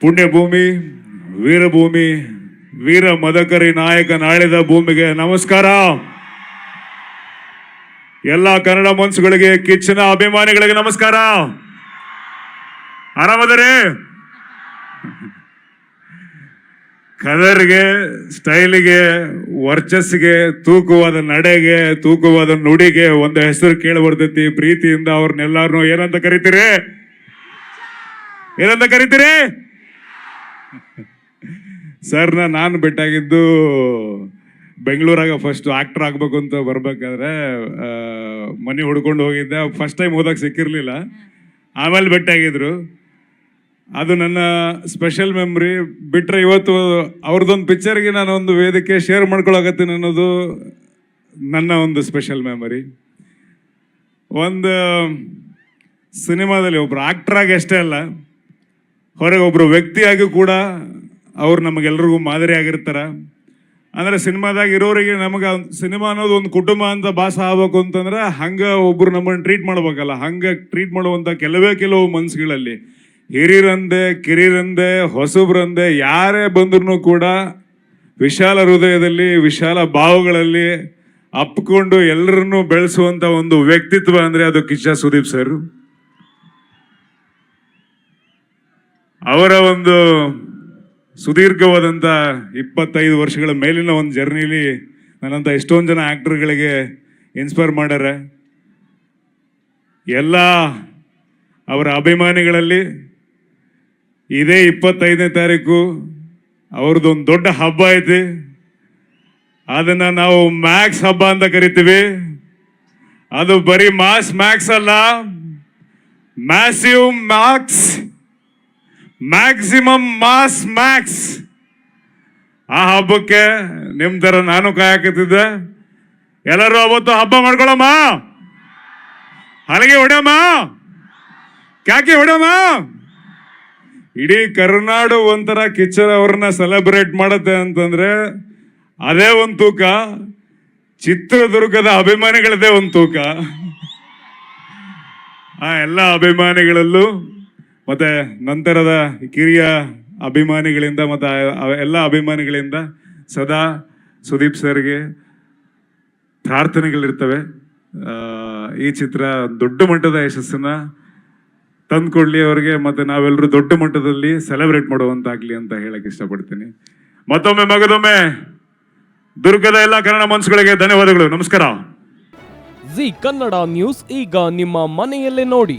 ಪುಣ್ಯಭೂಮಿ, ವೀರಭೂಮಿ, ವೀರ ಮದಕರಿ ನಾಯಕ ನಾಳೆದ ಭೂಮಿಗೆ ನಮಸ್ಕಾರ. ಎಲ್ಲ ಕನ್ನಡ ಮನ್ಸುಗಳಿಗೆ ಕಿಚ್ಚಿನ ಅಭಿಮಾನಿಗಳಿಗೆ ನಮಸ್ಕಾರ. ಆರಾಮದರೆ ಕಲರ್ಗೆ ಸ್ಟೈಲಿಗೆ, ವರ್ಚಸ್ಸಿಗೆ, ತೂಕವಾದ ನಡೆಗೆ, ತೂಕವಾದ ನುಡಿಗೆ ಒಂದು ಹೆಸರು ಕೇಳಿ ಬರ್ತೈತಿ ಪ್ರೀತಿಯಿಂದ ಅವ್ರನ್ನೆಲ್ಲಾರನು ಏನಂತ ಕರಿತೀರಿ? ಏನಂತ ಕರಿತೀರಿ? ಸರ್ನ ನಾನು ಬೆಟ್ಟಾಗಿದ್ದು ಬೆಂಗಳೂರಾಗ ಫಸ್ಟ್ ಆಕ್ಟರ್ ಆಗಬೇಕು ಅಂತ ಬರ್ಬೇಕಾದ್ರೆ ಮನೆ ಹುಡ್ಕೊಂಡು ಹೋಗಿದ್ದೆ. ಫಸ್ಟ್ ಟೈಮ್ ಹೋದಾಗ ಸಿಕ್ಕಿರಲಿಲ್ಲ. ಆಮೇಲೆ ಬೆಟ್ಟಾಗಿದ್ರು. ಅದು ನನ್ನ ಸ್ಪೆಷಲ್ ಮೆಮ್ರಿ ಬಿಟ್ರೆ ಇವತ್ತು ಅವ್ರದ್ದೊಂದು ಪಿಕ್ಚರ್ಗೆ ನಾನು ಒಂದು ವೇದಿಕೆ ಶೇರ್ ಮಾಡ್ಕೊಳಕತ್ತೀನಿ ಅನ್ನೋದು ನನ್ನ ಒಂದು ಸ್ಪೆಷಲ್ ಮೆಮರಿ ಒಂದು ಸಿನಿಮಾದಲ್ಲಿ ಒಬ್ರು ಆಕ್ಟ್ರಾಗಿ ಅಷ್ಟೇ ಅಲ್ಲ ಹೊರಗೆ ಒಬ್ಬರು ವ್ಯಕ್ತಿಯಾಗಿ ಕೂಡ ಅವ್ರು ನಮಗೆಲ್ರಿಗೂ ಮಾದರಿ ಆಗಿರ್ತಾರ. ಅಂದ್ರೆ ಸಿನಿಮಾದಾಗ ಇರೋರಿಗೆ ನಮಗೆ ಸಿನಿಮಾ ಅನ್ನೋದು ಒಂದು ಕುಟುಂಬ ಅಂತ ಭಾಸ ಆಗ್ಬೇಕು ಅಂತಂದ್ರೆ ಹಂಗ ಒಬ್ರು ನಮ್ಮನ್ನು ಟ್ರೀಟ್ ಮಾಡ್ಬೇಕಲ್ಲ. ಹಂಗ ಟ್ರೀಟ್ ಮಾಡುವಂತ ಕೆಲವೇ ಕೆಲವು ಮನ್ಸುಗಳಲ್ಲಿ ಹಿರಿಯರಂದೆ, ಕಿರಿಯರಂದೆ, ಹೊಸಬ್ರಂದೆ ಯಾರೇ ಬಂದ್ರು ಕೂಡ ವಿಶಾಲ ಹೃದಯದಲ್ಲಿ, ವಿಶಾಲ ಭಾವಗಳಲ್ಲಿ ಅಪ್ಕೊಂಡು ಎಲ್ಲರನ್ನೂ ಬೆಳೆಸುವಂಥ ಒಂದು ವ್ಯಕ್ತಿತ್ವ ಅಂದ್ರೆ ಅದು ಕಿಚ್ಚ ಸುದೀಪ್ ಸರ್. ಅವರ ಒಂದು ಸುದೀರ್ಘವಾದಂಥ ಇಪ್ಪತ್ತೈದು ವರ್ಷಗಳ ಮೇಲಿನ ಒಂದು ಜರ್ನಿಲಿ ನನ್ನಂಥ ಎಷ್ಟೊಂದು ಜನ ಆ್ಯಕ್ಟರ್ಗಳಿಗೆ ಇನ್ಸ್ಪೈರ್ ಮಾಡ್ಯಾರ. ಎಲ್ಲ ಅವರ ಅಭಿಮಾನಿಗಳಲ್ಲಿ ಇದೇ ಇಪ್ಪತ್ತೈದನೇ ತಾರೀಕು ಅವ್ರದ್ದೊಂದು ದೊಡ್ಡ ಹಬ್ಬ ಐತಿ. ಅದನ್ನು ನಾವು ಮ್ಯಾಕ್ಸ್ ಹಬ್ಬ ಅಂತ ಕರಿತೀವಿ. ಅದು ಬರೀ ಮಾಸ್ ಮ್ಯಾಕ್ಸ್ ಅಲ್ಲ, massive max maximum mass max ಆ ಹಬ್ಬಕ್ಕೆ ನಿಮ್ ತರ ನಾನು ಕಾಯಕತ್ತಿದ್ದೆ. ಎಲ್ಲರೂ ಅವತ್ತು ಹಬ್ಬ ಮಾಡ್ಕೊಳಮ್ಮ ಹಲಗೆ ಹೊಡ್ಯಮ್ಮ. ಕ್ಯಾಕೆ ಹೊಡ್ಯಮ್ಮ. ಇಡೀ ಕರ್ನಾಡು ಒಂಥರ ಕಿಚ್ಚರ್ ಅವ್ರನ್ನ ಸೆಲೆಬ್ರೇಟ್ ಮಾಡುತ್ತೆ ಅಂತಂದ್ರೆ ಅದೇ ಒಂದು ತೂಕ. ಚಿತ್ರದುರ್ಗದ ಅಭಿಮಾನಿಗಳದೇ ಒಂದು ತೂಕ. ಆ ಎಲ್ಲ ಅಭಿಮಾನಿಗಳಲ್ಲೂ ಮತ್ತೆ ನಂತರದ ಕಿರಿಯ ಅಭಿಮಾನಿಗಳಿಂದ ಮತ್ತೆ ಎಲ್ಲ ಅಭಿಮಾನಿಗಳಿಂದ ಸದಾ ಸುದೀಪ್ ಸರ್ಗೆ ಪ್ರಾರ್ಥನೆಗಳಿರ್ತವೆ. ಈ ಚಿತ್ರ ದೊಡ್ಡ ಮಟ್ಟದ ಯಶಸ್ಸನ್ನ ತಂದ್ಕೊಡ್ಲಿ ಅವರಿಗೆ ಮತ್ತೆ ನಾವೆಲ್ಲರೂ ದೊಡ್ಡ ಮಟ್ಟದಲ್ಲಿ ಸೆಲೆಬ್ರೇಟ್ ಮಾಡುವಂತಾಗ್ಲಿ ಅಂತ ಹೇಳಕ್ ಇಷ್ಟಪಡ್ತೀನಿ. ಮತ್ತೊಮ್ಮೆ ಮಗದೊಮ್ಮೆ ದುರ್ಗದ ಎಲ್ಲ ಕನ್ನಡ ಮನಸ್ಸುಗಳಿಗೆ ಧನ್ಯವಾದಗಳು. ನಮಸ್ಕಾರ. ಜಿ ಕನ್ನಡ ನ್ಯೂಸ್ ಈಗ ನಿಮ್ಮ ಮನೆಯಲ್ಲೇ ನೋಡಿ.